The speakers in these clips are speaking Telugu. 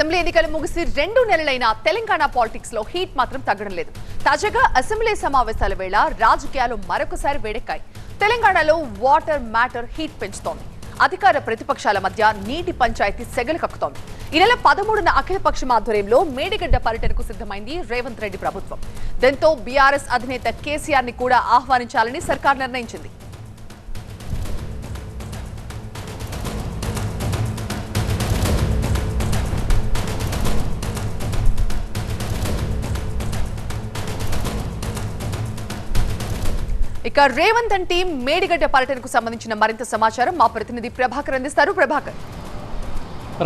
అసెంబ్లీ ఎన్నికలు ముగిసి రెండు నెలలైన తెలంగాణ పాలిటిక్స్లో హీట్ మాత్రం తగ్గడం లేదు. తాజాగా అసెంబ్లీ సమావేశాల వేళ రాజకీయాలు మరొకసారి వేడెక్కాయి. తెలంగాణలో వాటర్ మ్యాటర్ హీట్ పెంచుతోంది. అధికార ప్రతిపక్షాల మధ్య నీటి పంచాయతీ సెగలు కక్కుతోంది. ఈ నెల పదమూడున అఖిలపక్షం ఆధ్వర్యంలో మేడిగడ్డ పర్యటనకు సిద్ధమైంది రేవంత్ రెడ్డి ప్రభుత్వం. దీంతో బీఆర్ఎస్ అధినేత కేసీఆర్ని కూడా ఆహ్వానించాలని సర్కార్ నిర్ణయించింది. ఇక రేవంత్ అండ్ టీం మేడిగడ్డ పర్యటనకు సంబంధించిన మరింత సమాచారం మా ప్రతినిధి ప్రభాకర్ అందిస్తారు. ప్రభాకర్.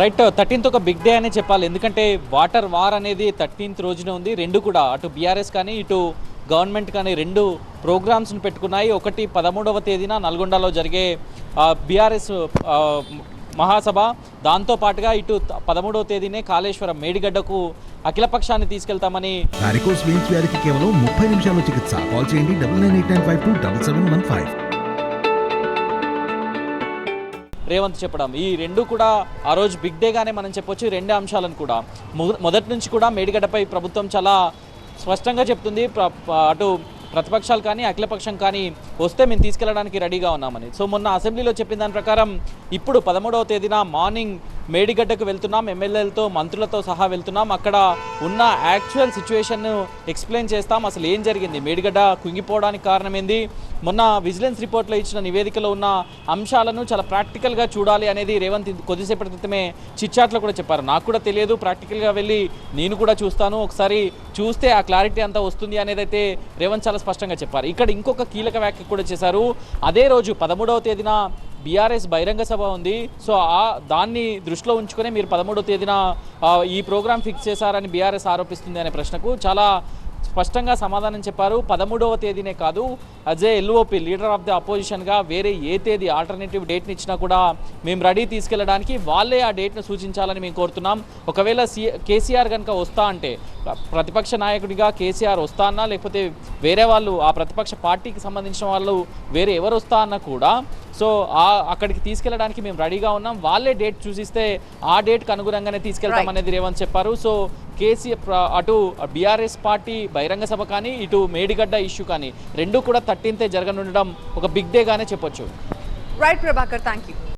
రైట్ థర్టీన్త్ ఒక బిగ్ డే అనే చెప్పాలి. ఎందుకంటే వాటర్ వార్ అనేది థర్టీన్త్ రోజున ఉంది. రెండు కూడా అటు బీఆర్ఎస్ కానీ ఇటు గవర్నమెంట్ కానీ రెండు ప్రోగ్రామ్స్ని పెట్టుకున్నాయి. ఒకటి పదమూడవ తేదీన నల్గొండలో జరిగే బీఆర్ఎస్ మహాసభ. దాంతో పాటుగా ఇటు పదమూడవ తేదీనే కాళేశ్వరం మేడిగడ్డకు అఖిలపక్షాన్ని తీసుకెళ్తామని వారికోస్ వెయిన్స్ వ్యాధికి కేవలం ముప్పై నిమిషాల్లో చికిత్స. కాల్ చేయండి double nine eight nine five two double seven one five Revanth చెప్పడం. ఈ రెండు కూడా ఆ రోజు బిగ్ డేగానే మనం చెప్పొచ్చు. రెండు అంశాలను కూడా. మొదటి నుంచి కూడా మేడిగడ్డపై ప్రభుత్వం చాలా స్పష్టంగా చెప్తుంది. అటు ప్రతిపక్షాలు కానీ అఖిలపక్షం కానీ వస్తే మేము తీసుకెళ్ళడానికి రెడీగా ఉన్నామని. సో మొన్న అసెంబ్లీలో చెప్పిన దాని ప్రకారం ఇప్పుడు పదమూడవ తేదీన మార్నింగ్ మేడిగడ్డకు వెళ్తున్నాం ఎమ్మెల్యేలతో మంత్రులతో సహా వెళ్తున్నాం. అక్కడ ఉన్న యాక్చువల్ సిచ్యువేషన్ను ఎక్స్ప్లెయిన్ చేస్తాం. అసలు ఏం జరిగింది? మేడిగడ్డ కుంగిపోవడానికి కారణం ఏంది మొన్న విజిలెన్స్ రిపోర్ట్లో ఇచ్చిన నివేదికలో ఉన్న అంశాలను చాలా ప్రాక్టికల్గా చూడాలి అనేది రేవంత్ కొద్దిసేపటి క్రితమే చిట్చాట్లో కూడా చెప్పారు. నాకు కూడా తెలియదు ప్రాక్టికల్గా వెళ్ళి నేను కూడా చూస్తాను. ఒకసారి చూస్తే ఆ క్లారిటీ అంతా వస్తుంది అనేది అయితే రేవంత్ చాలా స్పష్టంగా చెప్పారు. ఇక్కడ ఇంకొక కీలక వ్యాఖ్య కూడా చేశారు. అదే రోజు పదమూడవ తేదీన బీఆర్ఎస్ బహిరంగ సభ ఉంది. సో ఆ దాన్ని దృష్టిలో ఉంచుకునే మీరు పదమూడవ తేదీన ఈ ప్రోగ్రామ్ ఫిక్స్ చేశారని బీఆర్ఎస్ ఆరోపిస్తుంది అనే ప్రశ్నకు చాలా స్పష్టంగా సమాధానం చెప్పారు. పదమూడవ తేదీనే కాదు Ajay LOP leader of the అపోజిషన్గా వేరే ఏ తేదీ ఆల్టర్నేటివ్ డేట్ని ఇచ్చినా కూడా మేము రెడీ తీసుకెళ్ళడానికి వాళ్ళే ఆ డేట్ను సూచించాలని మేము కోరుతున్నాం. ఒకవేళ సి కేసీఆర్ కనుక వస్తా అంటే ప్రతిపక్ష నాయకుడిగా కేసీఆర్ వస్తా అన్నా లేకపోతే వేరే వాళ్ళు ఆ ప్రతిపక్ష పార్టీకి సంబంధించిన వాళ్ళు వేరే ఎవరు వస్తా అన్నా కూడా సో అక్కడికి తీసుకెళ్ళడానికి మేము రెడీగా ఉన్నాం. వాళ్ళే డేట్ చూసిస్తే ఆ డేట్కి అనుగుణంగానే తీసుకెళ్తాం అనేది రేవంత్ చెప్పారు. సో కేసీఆర్ అటు బీఆర్ఎస్ పార్టీ బహిరంగ సభ కానీ ఇటు మేడిగడ్డ ఇష్యూ కానీ రెండు కూడా థర్టీన్తే జరగనుండడం ఒక బిగ్ డేగానే చెప్పొచ్చు. Right Prabhakar thank you